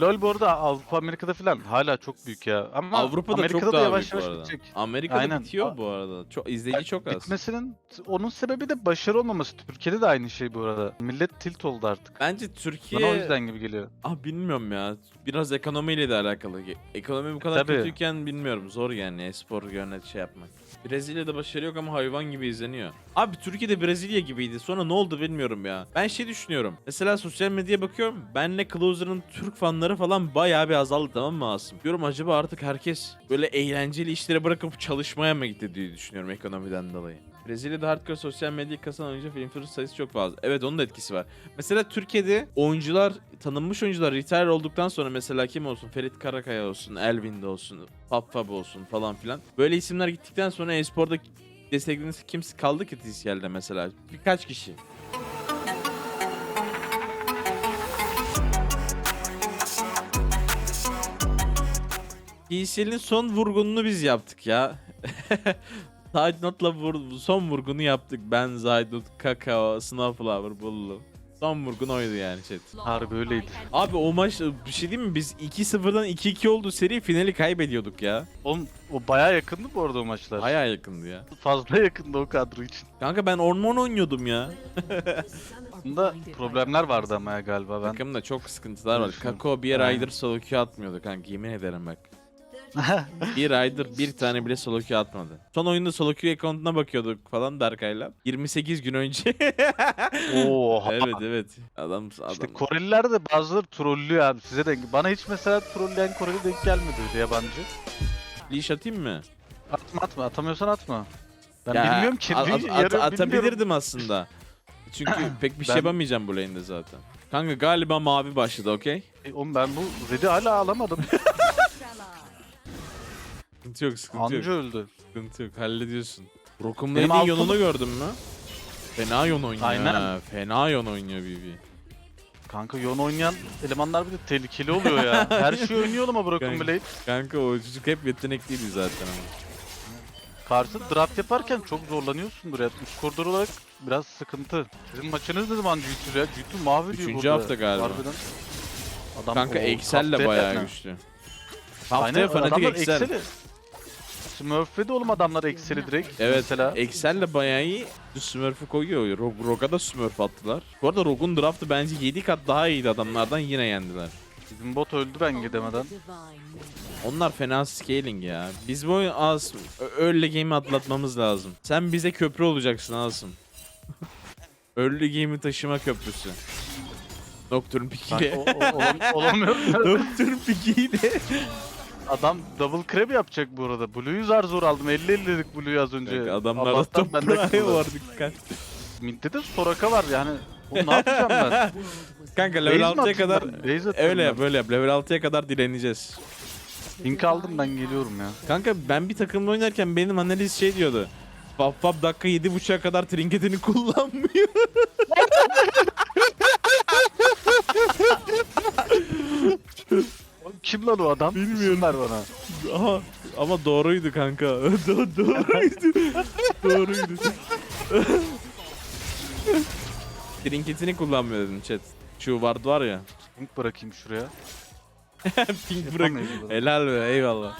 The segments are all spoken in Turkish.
LoL bu arada Avrupa Amerika'da falan hala çok büyük ya. Ama Avrupa'da Amerika'da çok da daha yavaş büyük bu yavaş arada. bitecek. Amerika'da Aynen. bitiyor bu arada. Çok izleyici çok az. Bitmesinin onun sebebi de başarı olmaması. Türkiye'de de aynı şey bu arada. Millet tilt oldu artık. Bence Bana o Türkiye yüzden gibi geliyor. ah bilmiyorum ya. Biraz ekonomiyle de alakalı. Ekonomi bu kadar Tabii. kötüyken bilmiyorum. Zor yani espor yönet şey yapmak. Brezilya'da başarı yok ama hayvan gibi izleniyor. Abi Türkiye'de Brezilya gibiydi. Sonra ne oldu bilmiyorum ya. Ben şey düşünüyorum. Mesela sosyal medyaya bakıyorum. Benle Closer'ın Türk fanları falan bayağı bir azaldı tamam mı Asım? Diyorum acaba artık herkes böyle eğlenceli işlere bırakıp çalışmaya mı gitti diye düşünüyorum ekonomiden dolayı. Brezilya'da hardcore sosyal medya kasan oyuncu influencer sayısı çok fazla. Evet onun da etkisi var. Mesela Türkiye'de oyuncular, tanınmış oyuncular retire olduktan sonra mesela kim olsun? Ferit Karakaya olsun, Elvin de olsun, Fab olsun falan filan. Böyle isimler gittikten sonra e-sporda desteklediğiniz kimse kaldı ki TCL'de mesela? Birkaç kişi. TCL'in son vurgununu biz yaptık ya. Zaydnot'la vur, son vurgunu yaptık. Ben, Zaydnot, Kakao, Snowflower, Bullu. Son vurgun oydu yani chat. Harbi öyleydi. Abi o maç bir şey diyeyim mi? Biz 2-0'dan 2-2 oldu seri finali kaybediyorduk ya. Oğlum o bayağı yakındı bu arada o maçlar. Bayağı yakındı ya. Fazla yakındı o kadro için. Kanka ben orman oynuyordum ya. Bunda problemler vardı ama ya galiba ben. Takımda çok sıkıntılar var. Kakao bir Aynen. aydır solo queue atmıyordu kanka yemin ederim bak. bir aydır bir tane bile solo queue atmadı. Son oyunda solo queue account'una bakıyorduk falan Darkay'la. 28 gün önce. Oha. evet evet. Adam adam. İşte Koreliler de bazıları trollüyor abi size de. Bana hiç mesela trolleyen Koreli denk gelmedi öyle yabancı. Leash atayım mı? Atma atma atamıyorsan atma. Ben Ya, bilmiyorum ki. at- at- at- bilmiyorum. atabilirdim aslında. Çünkü pek bir şey Ben- yapamayacağım bu lane'de zaten. Kanka galiba mavi başladı okey? E, Oğlum ben bu Zed'i hala alamadım. Sıkıntı yok sıkıntı yok. Anca öldü. Sıkıntı yok hallediyorsun. Rock'un Benim lane'in altımı- yonunu gördün mü? Fena yon oynuyor Aynen. ha. Fena yon oynuyor BB. Kanka Yon oynayan elemanlar bir de tehlikeli oluyor ya. Her şeyi oynuyor ama Broken Kanka. Blade. Kanka o çocuk hep yetenekliydi zaten ama. Karşı draft yaparken çok zorlanıyorsundur ya. Üst koridor olarak biraz sıkıntı. Sizin maçınız ne zaman G2 ya? G2 mahvediyor Üçüncü burada. hafta galiba. Harbiden. Adam Kanka o Excel'le haftaya bayağı güçlü. Aynen Haftaya fanatik adamlar Excel. Excel'i. Smurf'e de oğlum adamlar Excel'i direkt. Evet, Mesela. Excel'le bayağı iyi. Smurf'ü koyuyor. Rog, Rog'a da Smurf attılar. Bu arada Rog'un draftı bence 7 kat daha iyiydi adamlardan yine yendiler. Bizim bot öldü ben gidemeden. Onlar fena scaling ya. Biz bu oyun az ö- early game'i atlatmamız lazım. Sen bize köprü olacaksın Asım. early game'i taşıma köprüsü. Nocturne pikiyle. o, o, olam- olamıyor. Nocturne pikiyle. Adam double crab yapacak bu arada. Blue'yu zar zor aldım. 50-50 dedik Blue'yu az önce. Kanka adamlarda Allah'tan bende toprağı kıldı. var dikkat. Mid'de de Soraka var yani. Oğlum ne yapacağım ben? Kanka Base level mi 6'ya atayım kadar ben? Base öyle yap ben. böyle yap. Level 6'ya kadar direneceğiz. Link aldım ben geliyorum ya. Kanka ben bir takımda oynarken benim analiz şey diyordu. Fab Fab dakika 7.5'a kadar trinketini kullanmıyor. Kim lan o adam? Bilmiyorum. Ver bana. Aha, ama doğruydu kanka. Do- doğruydu. doğruydu. trinketini kullanmıyor dedim chat. Şu ward var ya. Link bırakayım şuraya. Pink bırak. Yapamayız bunu. Helal be eyvallah.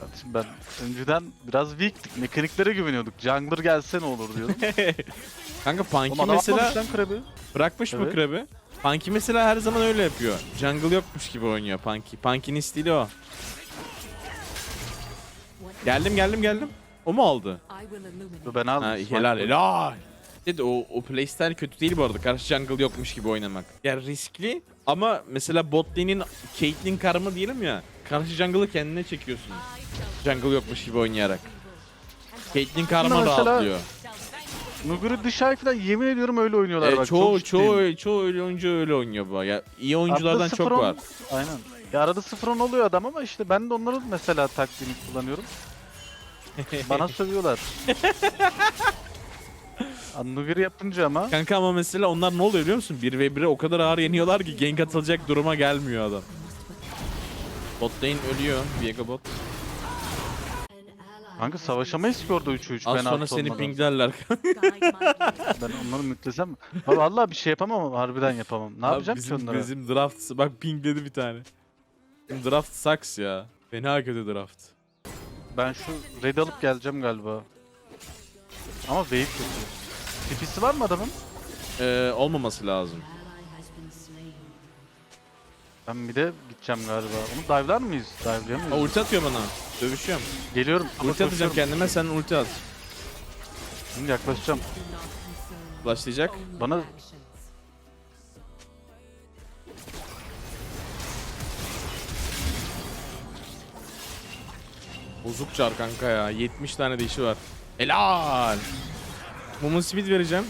Kardeşim ben önceden biraz weak'tik. Mekaniklere güveniyorduk. Jungler gelse ne olur diyordum. kanka Punky mesela atmamış lan krabı. bırakmış mı Evet. krabi? Punky mesela her zaman öyle yapıyor. Jungle yokmuş gibi oynuyor Punky. Punky'nin stili o. Geldim geldim geldim. O mu aldı? Dur ben aldım. Ha, helal helal. Dedi o, o playstyle kötü değil bu arada. Karşı jungle yokmuş gibi oynamak. Ya riskli ama mesela bot lane'in Caitlyn karma diyelim ya. Karşı jungle'ı kendine çekiyorsun. Jungle yokmuş gibi oynayarak. Caitlyn karma mesela- rahatlıyor. Nuguri dışarı falan yemin ediyorum öyle oynuyorlar E, bak. çoğu çok ciddiyim. çoğu çoğu öyle oyuncu öyle oynuyor bu. Ya iyi oyunculardan Arada çok 0-10 var. Aynen. Ya arada 0-10 oluyor adam ama işte ben de onların mesela taktiğini kullanıyorum. Bana sövüyorlar. Nuguri yapınca ama Kanka ama mesela onlar ne oluyor biliyor musun? 1 ve 1'e o kadar ağır yeniyorlar ki gank atılacak duruma gelmiyor adam. Bot lane ölüyor. Viego bot. Kanka savaşamayız ki orada 3'ü 3 Az ben sonra seni olmadan. pinglerler. Ben onları mütlesem mi? Ha vallahi bir şey yapamam ama harbiden yapamam. Ne yapacağım bizim, ki onlara? Bizim draft bak pingledi bir tane. Bizim draft sucks ya. Fena kötü draft. Ben şu red alıp geleceğim galiba. Ama wave kötü. Tipisi var mı adamın? Ee, olmaması lazım. Ben bir de gideceğim galiba. Onu dive'lar mıyız? Dive'layamıyor Aa, muyuz? ulti atıyor bana. Dövüşüyorum. Geliyorum. Ulti atacağım koşuyorum. kendime sen ulti at. Şimdi yaklaşacağım. Başlayacak. Bana Bozuk çar kanka ya. 70 tane de işi var. Helal. Mumun speed vereceğim.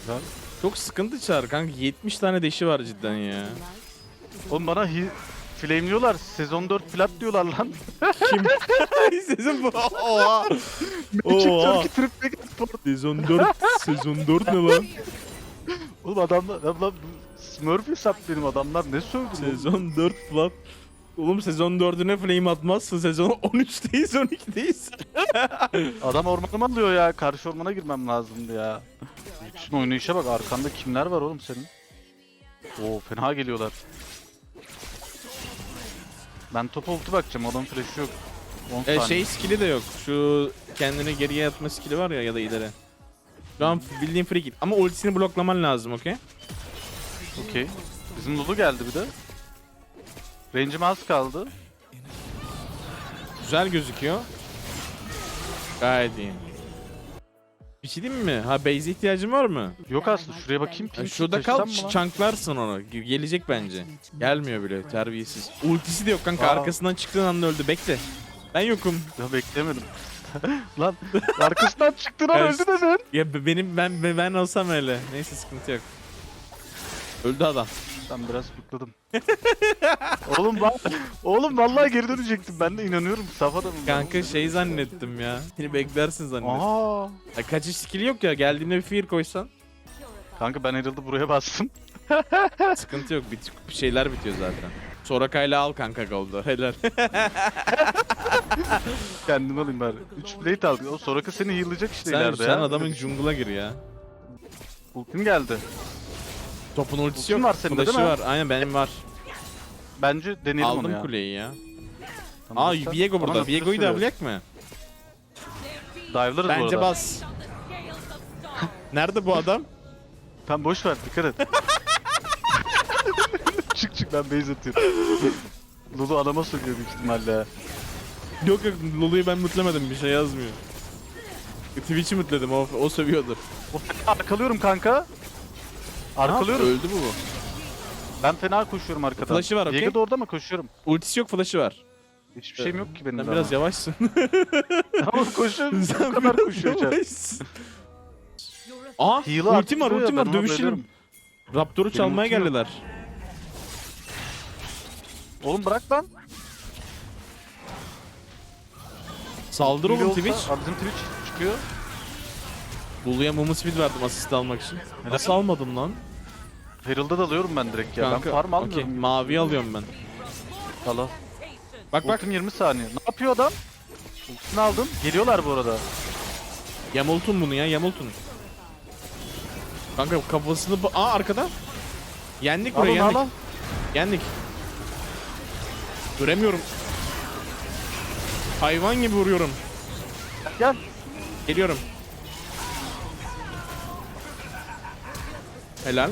Güzel. Çok sıkıntı çar kanka. 70 tane de işi var cidden ya. Oğlum bana hi flameliyorlar. Sezon 4 plat diyorlar lan. Kim? Sezon bu. Oha. Oha. Çıkacağım ki triple Sezon 4. Sezon 4 ne lan? Oğlum adamlar, adamlar bu Smurf hesap benim adamlar ne sövdü oğlum? Sezon 4 plat. Oğlum sezon 4'üne flame atmazsa sezon 13'teyiz 12'deyiz. Adam ormanımı alıyor ya. Karşı ormana girmem lazımdı ya. Bütün oynayışa bak arkanda kimler var oğlum senin? Oo fena geliyorlar. Ben top ulti bakacağım adamın flash'ı yok. 10 E, saniye. şey skill'i de yok. Şu kendini geriye atma skill'i var ya ya da ileri. Şu an bildiğin free kick. Ama ultisini bloklaman lazım okey? Okey. Bizim Lulu geldi bir de. Range'im az kaldı. Güzel gözüküyor. Gayet iyi. Bir şey diyeyim mi? Ha base ihtiyacın var mı? Yok aslında şuraya bakayım. Ping şurada taşısam kal mı lan? çanklarsın onu. Ge- Gelecek bence. Gelmiyor bile terbiyesiz. Ultisi de yok kanka Aa. arkasından çıktığın anda öldü. Bekle. Ben yokum. Ya beklemedim. lan arkasından çıktın lan Ben- öldü dedin. Ya be- benim ben ben ben olsam öyle. Neyse sıkıntı yok. Öldü adam. Ben biraz mutladım. oğlum ben, oğlum vallahi geri dönecektim. Ben de inanıyorum. Saf adamım. ben. Kanka şey zannettim ya. Seni beklersin zannettim. Aa. Ya kaçış skill'i yok ya. Geldiğinde bir fear koysan. Kanka ben ayrıldı buraya bastım. Sıkıntı yok. Bit bir şeyler bitiyor zaten. Soraka'yla al kanka goldu. Helal. Kendim alayım bari. 3 plate aldı. O Soraka seni heal'layacak işte sen ileride sen ya. adamın jungle'a gir ya. Ultim geldi. Topun ultisi Ultin yok. var senin de Flash'ı değil mi? var. Aynen benim var. Bence deneyelim onu Aldım ya. kuleyi ya. Tamam, Aa sen- Viego burada. Bana Viego'yu da sürüyor. avlayak mı? Dive'larız bu Bence arada. bas. Nerede bu adam? Tamam boş ver dikkat et. çık çık ben base atıyorum. Lulu adama sokuyor büyük ihtimalle. ya. Yok yok Lulu'yu ben mutlemedim bir şey yazmıyor. Twitch'i mutledim o, o sövüyordur. Arkalıyorum kanka. Arkalıyorum. Öldü bu bu. Ben fena koşuyorum arkadan. Flash'ı var, okey. Da orada mı koşuyorum? Ultisi yok flash'ı var. Hiçbir şeyim yok ki benim Sen daha. biraz yavaşsın. Tamam koşuyorum. Sen o kadar biraz koşuyor yavaşsın. Aa Heal'ı ultim var arttırıyor ya, ultim ben var ona dövüşelim. bayılıyorum. Raptor'u çalmaya ultim yok. geldiler. Oğlum bırak lan. Saldır Hile oğlum olsa- Twitch. Aa, bizim Twitch çıkıyor. Lulu'ya mumu speed verdim asist almak için. Nasıl almadım lan? Herald'da da alıyorum ben direkt ya. Kanka, ben farm almıyorum. mavi alıyorum ben. Al al. Bak bak Ultim 20 saniye. Ne yapıyor adam? Ultisini aldım. Geliyorlar bu arada. yamultun bunu ya yamultun. Kanka kafasını... Aa arkada. Yendik onu yendik. al. Yendik. Göremiyorum. Hayvan gibi vuruyorum. Gel. Geliyorum. Helal.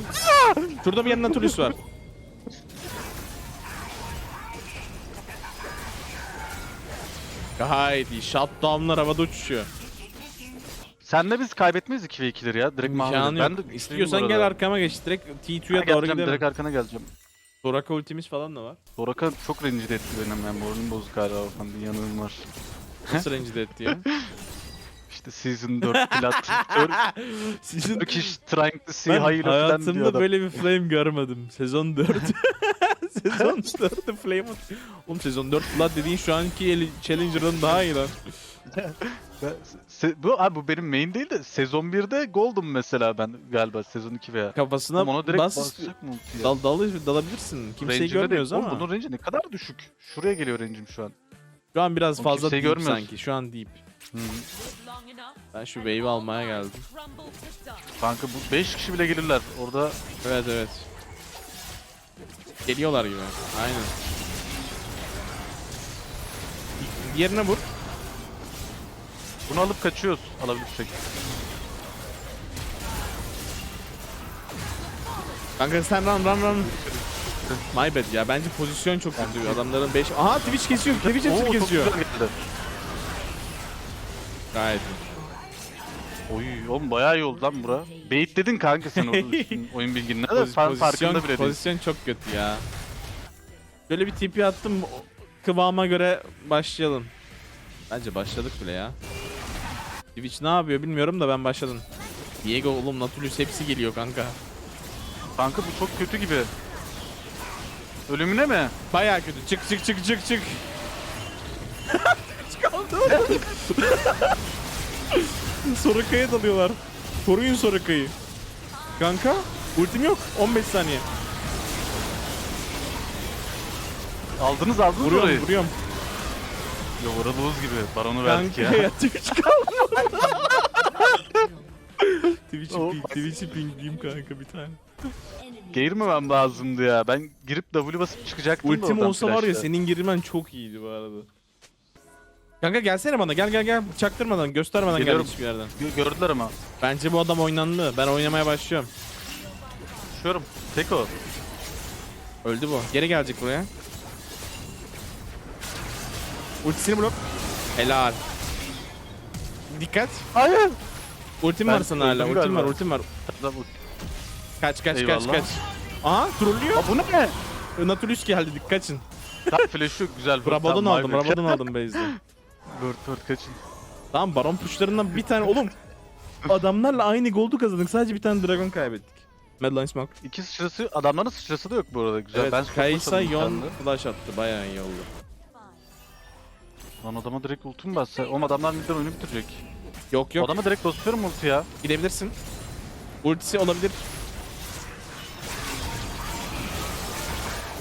Şurada bir yandan turist var. Gayet iyi. Shutdown'lar havada uçuşuyor. Senle biz kaybetmeyiz 2 ve 2'leri ya. Direkt İmkanı yok. Ben de İstiyorsan gel arkama geç. Direkt T2'ye doğru gidelim. Direkt arkana geleceğim. Soraka ultimiz falan da var. Soraka çok rencide etti benim yani. Moralim bozuk hala. Oradan bir yanığım var. Nasıl rencide etti ya? İşte Season 4 plat. Sizin... Turkish trying to see hayır falan diyor hayatımda adam. böyle bir flame görmedim. Sezon 4. sezon 4'te flame Oğlum sezon 4 Blood dediğin şu anki eli- Challenger'dan daha iyi lan. Ben- se- bu, abi bu benim main değil de sezon 1'de Gold'um mesela ben galiba sezon 2 veya. Kafasına Ama ona direkt bas basacak mı ya? dal, dal, dalabilirsin. Kimseyi Range'ime de- görmüyoruz Oğlum ama. bunun range'i ne kadar düşük. Şuraya geliyor range'im şu an. Şu an biraz Oğlum fazla kimseyi deep görmüyoruz. sanki. Şu an deep. Hı. Ben şu wave'i almaya geldim. Kanka bu 5 kişi bile gelirler. Orada Evet evet. Geliyorlar gibi. Aynen. Diğerine vur. bunu alıp kaçıyoruz alabilirsek. Kanka sen run run run. My bad ya bence pozisyon çok kötü. Adamların 5... Aha Twitch kesiyor. Twitch hepsini çok kesiyor. güzel geldi. Gayet. Oy oğlum bayağı iyi oldu lan bura. Bait dedin kanka sen orada oyun bilginle de Poz- fan farkında bile değil. pozisyon çok kötü ya. Böyle bir tipi attım. o Kıvama göre başlayalım. Bence başladık bile ya. Twitch ne yapıyor bilmiyorum da ben başladım. Diego oğlum Nautilus hepsi geliyor kanka. Kanka bu çok kötü gibi. Ölümüne mi? Bayağı kötü. Çık çık çık çık çık. Soraka'ya dalıyorlar. Koruyun Soraka'yı. Kanka ultim yok. 15 saniye. Aldınız aldınız Vuruyorum orayı. vuruyorum. Ya Voraluz gibi. Baronu verdik Kanka ya. ya Twitch kaldı. Twitch'i ping. Twitch'i pingleyeyim kanka bir tane. Girmemem lazımdı ya. Ben girip W basıp çıkacaktım da Ultim oradan olsa var ya flash'la. senin girmen çok iyiydi bu arada. Kanka gelsene bana gel gel gel çaktırmadan göstermeden gel Geliyorum. hiçbir yerden. Gö- Gördüler ama. Bence bu adam oynandı. Ben oynamaya başlıyorum. Düşüyorum. Tek o. Öldü bu. Geri gelecek buraya. Ultisini blok. Helal. Dikkat. Hayır. Ultim Ben var sana hala. öldüm Ultim var, ultim var. Tamam. Kaç kaç kaç Eyvallah. kaç. Aha trollüyor. Aa, bu ne? Nautilus geldi dik kaçın. Tam flash yok güzel. Rabadon Tamam, aldım. Rabadon aldım base'de. Word word kaçın. Tamam baron puşlarından bir tane oğlum. Adamlarla aynı goldu kazandık. Sadece bir tane dragon kaybettik. Madline Smoke. İki sıçrası, adamların sıçrası da yok bu arada. Güzel. Evet, ben Kaysa Yon flash attı. Bayağı iyi oldu. Lan adama direkt ultim bassa. Oğlum adamlar midden oyunu bitirecek. Yok yok. Adama direkt basıyorum ulti ya. Gidebilirsin. Ultisi olabilir.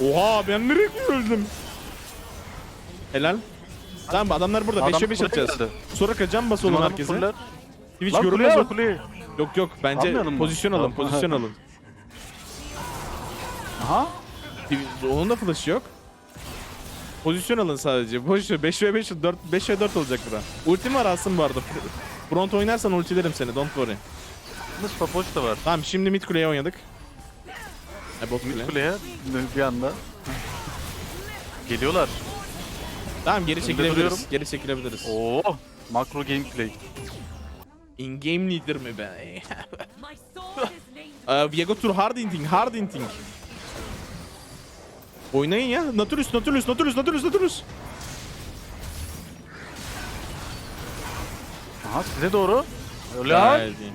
Oha ben nereye öldüm? Helal. Tamam adamlar burada. 5'e 5 buraya atacağız. Sonra kaçacağım bas olun herkese. fuller. Twitch Lan görünmez kuleye o. bak kuleye. Yok yok bence Almayalım mı? pozisyon alın Tamam. pozisyon alın. Aha. Onun da flash'ı yok. Pozisyon alın sadece. Boş ver 5 ve 5 4 5 ve 4 olacak bura. Ultim var aslında bu arada. Front oynarsan ultilerim seni don't worry. Nasıl papoş da var. Tamam şimdi mid kuleye oynadık. E bot kule. Mid kuleye bir anda. Geliyorlar. Tamam geri Önde çekilebiliriz. duruyorum. Geri çekilebiliriz. Oo. Makro gameplay. In game leader mi ben? uh, Viego Tur hard hinting, hard hinting. Oynayın ya. Nautilus, Nautilus, Nautilus, Nautilus, Nautilus. Aha size doğru. Öyle ha. Geldi.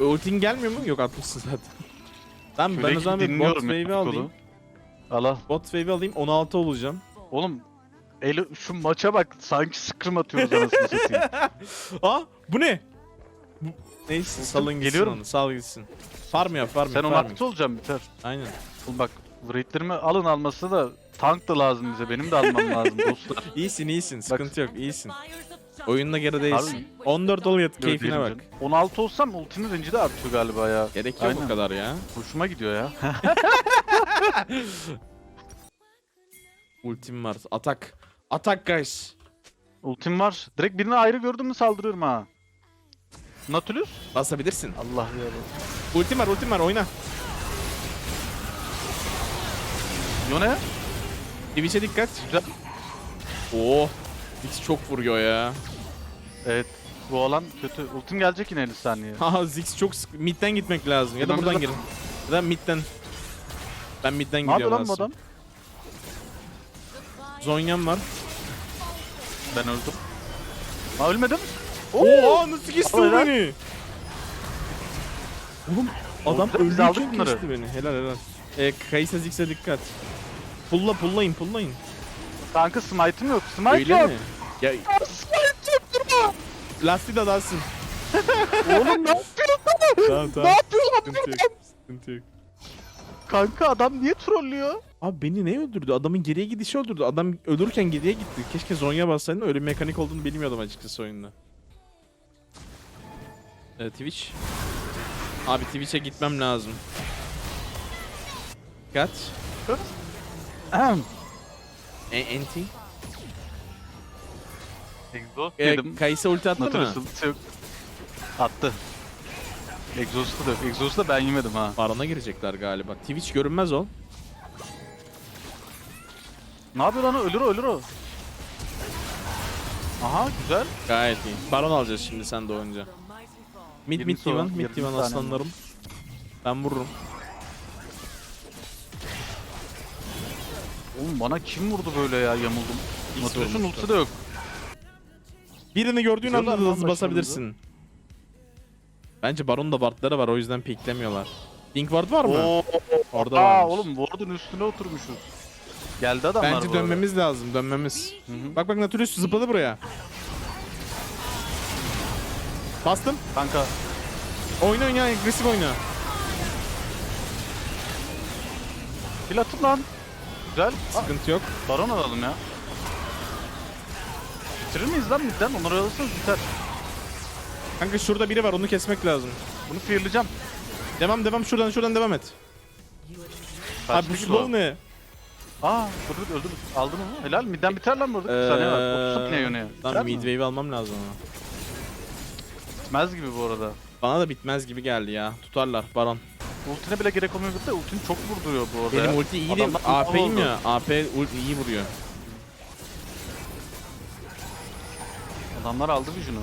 Ultin gelmiyor mu? Yok atmışsın zaten. Tamam ben o zaman bir bot dinliyorum wave'i alayım. kolu. Al al. Bot wave'i alayım 16 olacağım. Oğlum Eli, şu maça bak sanki scrim atıyoruz anasını satayım. Aa bu ne? Bu- Neyse salın gitsin Geliyorum. onu sal gitsin. Farm yap farm Sen yap 16 farm. olacaksın biter. Aynen. Oğlum bak raidlerimi alın alması da tank da lazım bize. Benim de almam lazım dostlar. İyisin iyisin sıkıntı yok iyisin. Oyunla geri değilsin. Harbi. 14 ol yat keyfine bak. canım. 16 olsam ultinin range'i de artıyor galiba ya. Gerek yok Aynen. o kadar ya. Hoşuma gidiyor ya. Ultim var. Atak. Atak guys. Ultim var. Direkt birini ayrı gördüm mü saldırıyorum ha. Nautilus? Basabilirsin. Allah ya. Ultim var ultim var oyna. Yone? Twitch'e dikkat. Güzel. Oo. Ziggs çok vuruyor ya. Evet. Bu alan kötü. Ultim gelecek yine 50 saniye. Haha Ziggs çok sık. Midden gitmek lazım. Ya da buradan burada- girin. Ya da midden. Ben midden Ne yapıyor gidiyorum lan bu adam? Zonya'm var. Ben öldüm. Ha ölmedim. Oo nasıl kesti o Helal. beni? Oğlum adam Oğlum, biz aldık bunları. kesti beni. Helal helal. E, Kaysa Ziggs'e dikkat. Pulla pullayın pullayın. Kanka smite'ım yok. Smite Öyle yok. mi? Ya Smite yok durma. lastiği de dalsın. Oğlum ne yapıyorsun? tamam ne tamam. yapıyor lan? Sıkıntı yok. Sıkıntı yok. Kanka adam niye trollüyor? Abi beni ne öldürdü? Adamın geriye gidişi öldürdü. Adam ölürken geriye gitti. Keşke Zonya bassaydım. Öyle mekanik olduğunu bilmiyordum açıkçası oyunda. Ee, Twitch. Abi Twitch'e gitmem lazım. Ahem. E enti. Exhaust Ee, yedim. Kayısı ulti attı mı? Yok. Attı. Exhaust'u da yok. Exhaust'u da ben yemedim ha. Barona girecekler galiba. Twitch görünmez ol. Ne yapıyor lan o? Ölür o ölür o. Aha güzel. Gayet iyi. Baron alacağız şimdi sen de oyunca. Mid mid 20 sonra, divan, mid 20 divan saniye. aslanlarım. Ben vururum. Oğlum bana kim vurdu böyle ya yamuldum. Natüralist'in vurmuştu. ultisi de yok. Birini gördüğün anda lan hızlı basabilirsin. Bence Baron'un da wardları var o yüzden piklemiyorlar. Link ward var mı? Oo. Orada Aa varmış. oğlum ward'un üstüne oturmuşuz. Geldi adamlar Bence bu arada. dönmemiz lazım, dönmemiz. Bak bak Nautilus zıpladı buraya. Bastım. Kanka Oyna oyna, agresif oyna. kill atın lan. Güzel. Aa, Sıkıntı yok. baron alalım ya. Bitirir miyiz lan midden? Onları alırsanız biter. Kanka şurada biri var, onu kesmek lazım. Bunu fearlayacağım. Devam devam şuradan şuradan devam et. Abi bu Kaçtı slow o. ne? Aa öldürdük öldürdük. Aldın mı? Helal midden biter lan burada. Bir saniye var. 30 saniye yönüyor. Lan almam lazım ama. Bitmez gibi bu arada. Bana da bitmez gibi geldi ya. Tutarlar Baron. Ultine bile gerek olmuyor da ultini çok vurduruyor bu arada Benim ulti iyi de AP'yim ya. AP ulti iyi vuruyor. Adamlar aldı Vision'u.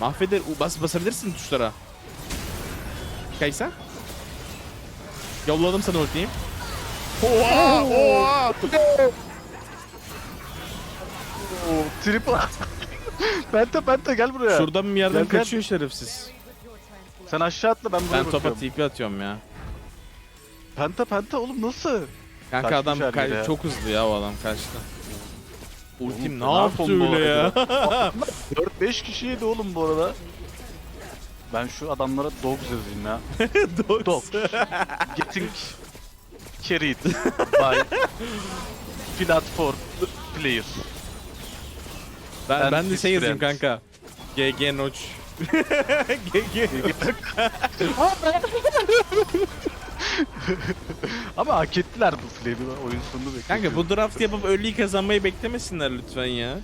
Mahveder bas basabilirsin tuşlara. Kaysa. Yolladım sana ultiyi. Oha! Oha! Oo, triple. penta penta gel buraya. Şuradan bir yerden Gel, gel. kaçıyor şerefsiz. Sen aşağı atla ben buraya Ben topa bakıyorum. TP atıyorum ya. Penta penta oğlum nasıl? Kanka Kaçmış adam her kay- yere ya. çok hızlı ya o adam kaçtı. Ultim ne fena yaptı combo öyle ya? 4-5 kişiydi oğlum bu arada. Ben şu adamlara dogs yazayım ya. Dogs. Dogs. Getting carried by platform players. Ben, And ben de şey yazayım kanka. GG Noç. GG. Ama hak ettiler bu flame'i. Oyun sonunu bekliyorum. Kanka bu draft yapıp early kazanmayı beklemesinler lütfen ya.